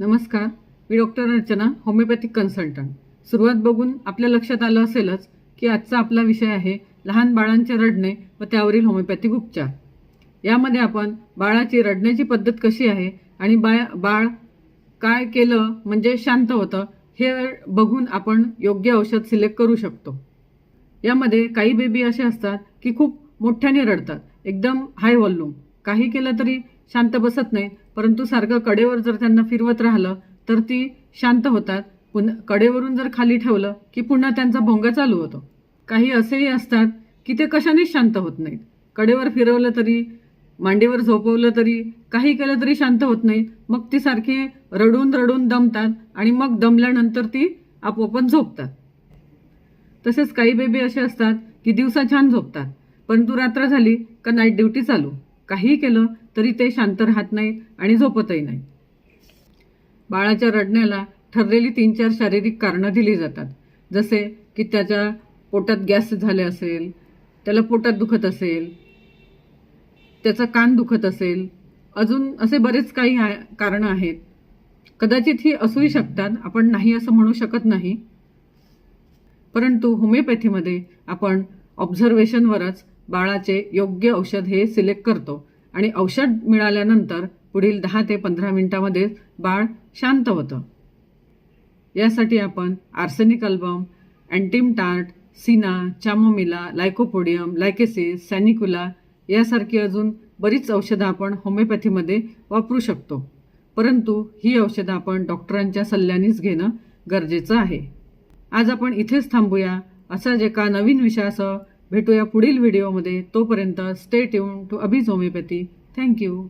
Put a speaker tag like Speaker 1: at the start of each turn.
Speaker 1: नमस्कार. मी doctor Archana homeopathic consultant सुरुवात बघून आपल्या लक्षात आलं असेलच की आजचा आपला विषय आहे लहान बाळांचे रडणे व त्यावरील होमिओपॅथिक उपचार. यामध्ये आपण बाळाची रडण्याची पद्धत कशी आहे आणि बाळ बाळ काय केलं म्हणजे शांत होतं हे बघून आपण योग्य औषध सिलेक्ट करू शकतो. यामध्ये काही बेबी असे असतात की खूप मोठ्याने रडतात एकदम हाय व्हॉल्यूम काही केलं तरी शांत बसत नाहीत परंतु सारखं कडेवर जर त्यांना फिरवत राहिलं तर ती शांत होतात. पुन्हा कडेवरून जर खाली ठेवलं की पुन्हा त्यांचा भोंगा चालू होतो. काही असेही असतात की ते कशानेच शांत होत नाहीत. कडेवर फिरवलं तरी मांडीवर झोपवलं तरी काही केलं तरी शांत होत नाहीत मग ती सारखी रडून रडून दमतात आणि मग दमल्यानंतर ती आपोआपच झोपतात. तसेच काही बेबी असे असतात की दिवसा छान झोपतात परंतु रात्र झाली का नाईट ड्युटी चालू. काही केलं तरी ते शांत राहत नाही आणि झोपतही नाही. बाळाच्या रडण्याला ठरलेली तीन चार शारीरिक कारणं दिली जातात. जसे की त्याच्या पोटात गॅस झाले असेल त्याला पोटात दुखत असेल त्याचा कान दुखत असेल अजून असे बरेच काही कारणं आहेत. कदाचित ही असूही शकतात आपण नाही असं म्हणू शकत नाही. परंतु होमिओपॅथीमध्ये आपण ऑब्झर्वेशनवरच बाळाचे योग्य औषध हे सिलेक्ट करतो. आणि औषध मिळाल्यानंतर पुढील दहा ते पंधरा मिनिटामध्ये बाळ शांत होतं. यासाठी आपण arsenic album antim tart cina chamomilla lycopodium lachesis sanicula यासारखी अजून बरीच औषधं आपण होमिओपॅथीमध्ये वापरू शकतो. परंतु ही औषधं आपण डॉक्टरांच्या सल्ल्यानेच घेणं गरजेचं आहे. आज आपण इथेच थांबूया. असा जे का नवीन विषयासह भेटूया पुढील व्हिडिओमध्ये. तोपर्यंत स्टे ट्यून टू अभिज होमिओपॅथी थँक्यू